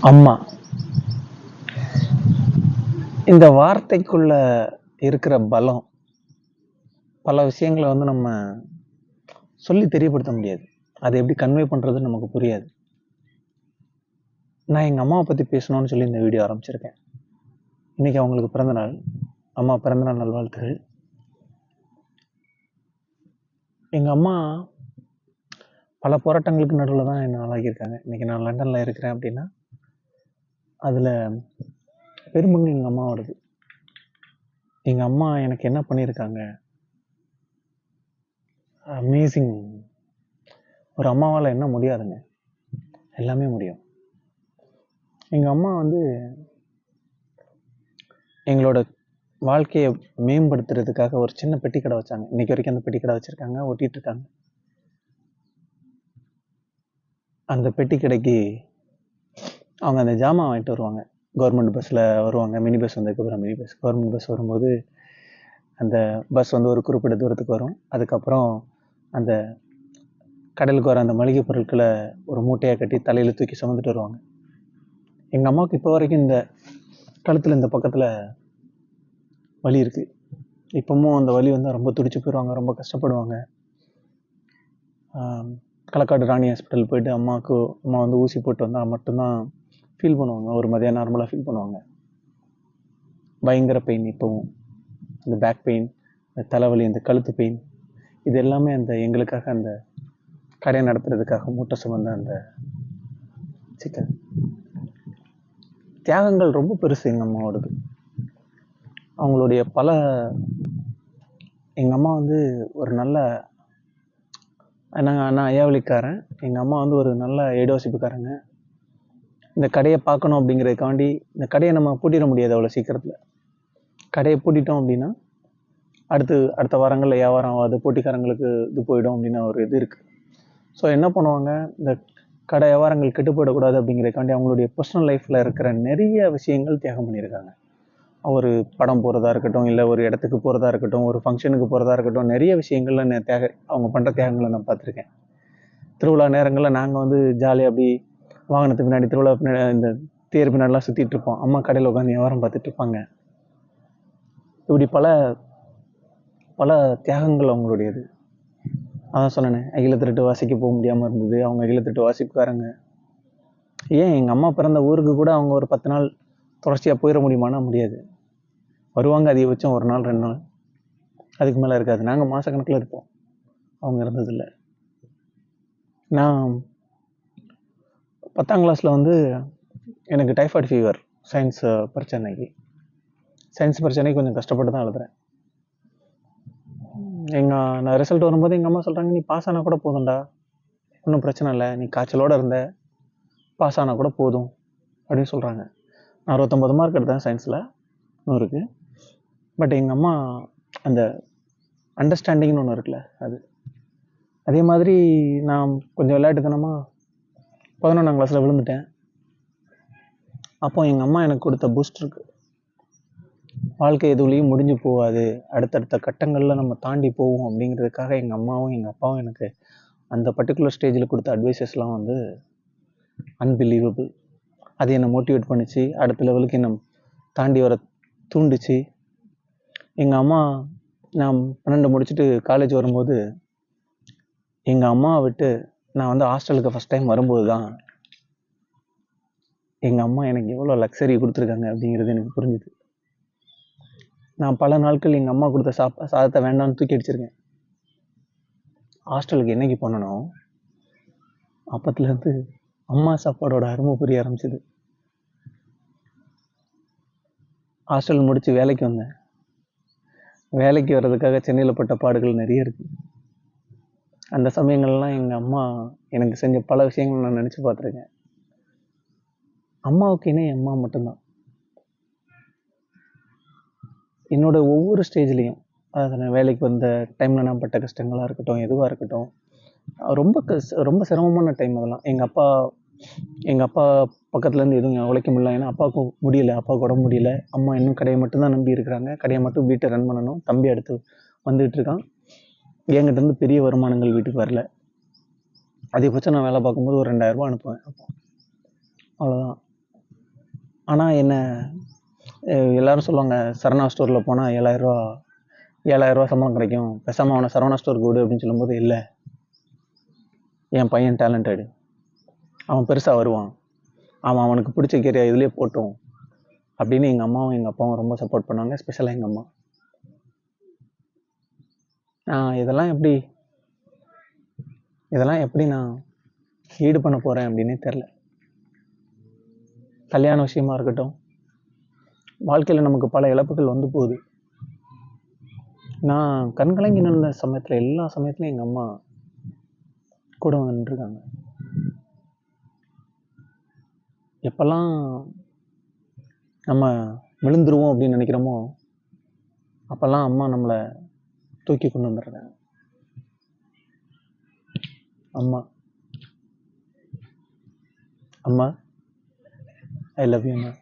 அம்மா. இந்த வார்த்தைக்குள்ள இருக்கிற பலம் பல விஷயங்களை வந்து நம்ம சொல்லி தெரியப்படுத்த முடியாது. அதை எப்படி கன்வே பண்ணுறதுன்னு நமக்கு புரியாது. நான் எங்கள் அம்மாவை பற்றி பேசணும்னு சொல்லி இந்த வீடியோ ஆரம்பிச்சிருக்கேன். இன்னைக்கு அவங்களுக்கு பிறந்தநாள் அம்மா பிறந்தநாள் நல்வாழ்த்துகள். எங்கள் அம்மா பல போராட்டங்களுக்கு நடுவில் தான் என்னை ஆளாக்கியிருக்காங்க. இன்னைக்கு நான் லண்டனில் இருக்கிறேன் அப்படின்னா அதில் பெரும்பங்கு எங்கள் அம்மாவோடது. எங்கள் அம்மா எனக்கு என்ன பண்ணியிருக்காங்க அமேசிங் ஒரு அம்மாவால் என்ன முடியாதுங்க. எல்லாமே முடியும். எங்கள் அம்மா வந்து எங்களோட வாழ்க்கையை மேம்படுத்துறதுக்காக ஒரு சின்ன பெட்டி கடை வச்சாங்க. இன்னைக்கு வரைக்கும் அந்த பெட்டி கடை வச்சுருக்காங்க ஒட்டிட்டு இருக்காங்க. அந்த பெட்டி கடைக்கு அவங்க அந்த ஜாமான் வாங்கிட்டு வருவாங்க. கவர்மெண்ட் பஸ்ஸில் வருவாங்க. மினி பஸ் வந்ததுக்கப்புறம் மினி பஸ் கவர்மெண்ட் பஸ் வரும்போது அந்த பஸ் வந்து ஒரு குறிப்பிட்ட தூரத்துக்கு வரும். அதுக்கப்புறம் அந்த கடலுக்கு வர அந்த மளிகை பொருட்களை ஒரு மூட்டையாக கட்டி தலையில் தூக்கி சுமந்துட்டு வருவாங்க. எங்கள் அம்மாவுக்கு இப்போ வரைக்கும் இந்த கழுத்தில் இந்த பக்கத்தில் வலி இருக்குது இப்போவும் அந்த வலி வந்து ரொம்ப துடிச்சு போயிடுவாங்க ரொம்ப கஷ்டப்படுவாங்க. களக்காடு ராணி ஹாஸ்பிட்டல் போயிட்டு அம்மாவுக்கு அம்மா வந்து ஊசி போட்டு வந்தால் மட்டும்தான் ஃபீல் பண்ணுவாங்க. ஒரு மதியம் நார்மலாக ஃபீல் பண்ணுவாங்க. பயங்கர பெயின் இப்போவும். இந்த பேக் பெயின் இந்த தலைவலி இந்த கழுத்து பெயின் இது எல்லாமே அந்த எங்களுக்காக அந்த கடை நடத்துறதுக்காக மூட்டை சுமந்த அந்த சிக்கன் தியாகங்கள் ரொம்ப பெருசு எங்கள் அம்மாவோடது. அவங்களுடைய பல எங்கள் அம்மா வந்து ஒரு நல்ல நாங்கள் நான் ஐயாவளிக்காரன் எங்கள் அம்மா வந்து ஒரு நல்ல ஏடோசிப்புக்காரங்க இந்த கடையை பார்க்கணும் அப்படிங்கிறதுக்காண்டி இந்த கடையை நம்ம பூட்டிட முடியாது அவ்வளோ சீக்கிரத்தில். கடையை பூட்டிட்டோம் அப்படின்னா அடுத்து அடுத்த வாரங்களில் வியாபாரம் ஆகாது போட்டிக்காரங்களுக்கு இது போயிடும் அப்படின்னு ஒரு இது இருக்குது ஸோ என்ன பண்ணுவாங்க? இந்த கடை வியாபாரங்கள் கெட்டு போயிடக்கூடாது அப்படிங்கிறதுக்காண்டி அவங்களுடைய பர்சனல் லைஃப்பில் இருக்கிற நிறைய விஷயங்கள் தியாகம் பண்ணியிருக்காங்க. ஒரு படம் போகிறதா இருக்கட்டும் இல்லை ஒரு இடத்துக்கு போகிறதா இருக்கட்டும் ஒரு ஃபங்க்ஷனுக்கு போகிறதா இருக்கட்டும் நிறைய விஷயங்கள்ல நான் தியாக அவங்க பண்ணுற தியாகங்களை நான் பார்த்துருக்கேன். திருவிழா நேரங்களில் நாங்கள் வந்து ஜாலியாக அப்படி வாகனத்துக்கு பின்னாடி திருவிழா பின்னாடி இந்த தேர் பின்னாடிலாம் சுற்றிட்டு இருப்போம். அம்மா கடையில் உட்காந்து வியாபாரம் பார்த்துட்டு இருப்பாங்க. இப்படி பல பல தியாகங்கள் அவங்களுடையது. அதான் சொன்னேன் அகில திருட்டு வாசிக்க போக முடியாமல் இருந்தது. அவங்க அகில திருட்டு வாசிப்புக்காரங்க. ஏன் எங்கள் அம்மா பிறந்த ஊருக்கு கூட அவங்க ஒரு பத்து நாள் தொடர்ச்சியாக போயிட முடியுமானா முடியாது. வருவாங்க அதிகபட்சம் ஒரு நாள் ரெண்டு நாள். அதுக்கு மேலே இருக்காது. நாங்கள் மாதக்கணக்கில் இருப்போம். அவங்க இருந்ததில்லை நான் பத்தாம் கிளாஸில் வந்து எனக்கு டைஃபாய்டு ஃபீவர் சயின்ஸ் பிரச்சனைக்கு சயின்ஸ் பிரச்சனைக்கு கொஞ்சம் கஷ்டப்பட்டு தான் எழுதுறேன். எங்கள் நான் ரிசல்ட் வரும்போது எங்கள் அம்மா சொல்கிறாங்க நீ பாஸ் ஆனால் கூட போதும்டா. ஒன்றும் பிரச்சனை இல்லை. நீ காய்ச்சலோடு இருந்த. பாஸ் ஆனால் கூட போதும். அப்படின்னு சொல்கிறாங்க நான் அறுபத்தொம்பது மார்க் எடுத்தேன் சயின்ஸில் நூறுக்கு. பட் எங்கள் அம்மா அந்த அண்டர்ஸ்டாண்டிங்னு ஒன்று இருக்குல்ல அது. அதே மாதிரி நான் கொஞ்சம் விளையாட்டுத்தனமாக பதினொன்றாம் கிளாஸில் விழுந்துட்டேன். அப்போ எங்கள் அம்மா எனக்கு கொடுத்த பூஸ்டருக்கு வாழ்க்கை எதுலேயும் முடிஞ்சு போகாது. அடுத்தடுத்த கட்டங்களில் நம்ம தாண்டி போவோம் அப்படிங்கிறதுக்காக எங்கள் அம்மாவும் எங்கள் அப்பாவும் எனக்கு அந்த பர்டிகுலர் ஸ்டேஜில் கொடுத்த அட்வைசஸ்லாம் வந்து அன்பிலீவபிள் அது என்னை மோட்டிவேட் பண்ணிச்சு. அடுத்த லெவலுக்கு என்னை தாண்டி வர தூண்டுச்சு. எங்கள் அம்மா நான் பன்னெண்டு முடிச்சுட்டு காலேஜ் வரும்போது எங்கள் அம்மாவை விட்டு நான் வந்து ஹாஸ்டலுக்கு ஃபஸ்ட் டைம் வரும்போது தான் எங்கள் அம்மா எனக்கு எவ்வளோ லக்ஸரி கொடுத்துருக்காங்க அப்படிங்கிறது எனக்கு புரிஞ்சுது. நான் பல நாட்கள் எங்கள் அம்மா கொடுத்த சாப்பா சாதத்தை வேண்டாம்னு தூக்கி அடிச்சிருக்கேன். ஹாஸ்டலுக்கு என்னைக்கு போனனோ அப்பத்துலேருந்து அம்மா சாப்பாடோட அருமை புரிய ஆரம்பிச்சது. ஹாஸ்டல் முடித்து வேலைக்கு வந்தேன். வேலைக்கு வர்றதுக்காக சென்னையில் பட்ட பாடுகள் நிறைய இருக்குது அந்த சமயங்கள்லாம் எங்கள் அம்மா எனக்கு செஞ்ச பல விஷயங்கள் நான் நினச்சி பார்த்துருக்கேன். அம்மாவுக்கு இணை அம்மா மட்டும்தான். என்னோட ஒவ்வொரு ஸ்டேஜ்லேயும் அதாவது நான் வேலைக்கு வந்த டைமில் நான் பட்ட கஷ்டங்களாக இருக்கட்டும் எதுவாக இருக்கட்டும் ரொம்ப கஷ் ரொம்ப சிரமமான டைம் அதெல்லாம். எங்கள் அப்பா எங்கள் அப்பா பக்கத்துலேருந்து எதுவும் உழைக்க முடியல. ஏன்னா அப்பாவுக்கு முடியல அப்பாவுக்கு உடம்பு முடியல. அம்மா இன்னும் கடையை மட்டும்தான் நம்பி இருக்கிறாங்க. கடையை மட்டும் வீட்டை ரன் பண்ணணும். தம்பி அடுத்து வந்துகிட்டு இருக்கான். என்கிட்ட இருந்து பெரிய வருமானங்கள் வீட்டுக்கு வரல. அதிகபட்சம் நான் வேலை பார்க்கும்போது ஒரு ரெண்டாயிரரூபா அனுப்புவேன். அப்போ அவ்வளோதான் ஆனால் என்ன எல்லோரும் எல்லாரும் சொல்லுவாங்க சரணா ஸ்டோரில் போனால் ஏழாயிரரூவா ஏழாயிரரூவா சம்பளம் கிடைக்கும். பெசாமல் அவனை சரவணா ஸ்டோருக்கு விடு அப்படின்னு சொல்லும்போது இல்லை. என் பையன் டேலண்டடு அவன் பெருசாக வருவான். அவன் அவனுக்கு பிடிச்ச கேரியா இதுலேயே போட்டும். அப்படின்னு எங்கள் அம்மாவும் எங்கள் அப்பாவும் ரொம்ப சப்போர்ட் பண்ணாங்க ஸ்பெஷலாக எங்கள் அம்மா. நான் இதெல்லாம் எப்படி? இதெல்லாம் எப்படி நான் ஈடு பண்ண போகிறேன் அப்படின்னே தெரில கல்யாண விஷயமா இருக்கட்டும் வாழ்க்கையில் நமக்கு பல இழப்புகள் வந்து போகுது. நான் கண்கலங்கி நின்ற சமயத்தில் எல்லா சமயத்துலையும் எங்கள் அம்மா கூட வந்துருக்காங்க நின்றுருக்காங்க. எப்பெல்லாம் நம்ம விழுந்துருவோம் அப்படின்னு நினைக்கிறோமோ அப்போல்லாம் அம்மா நம்மளை தூக்கி கொண்டு வந்துடுறாங்க. அம்மா. அம்மா ஐ லவ் யூ அம்மா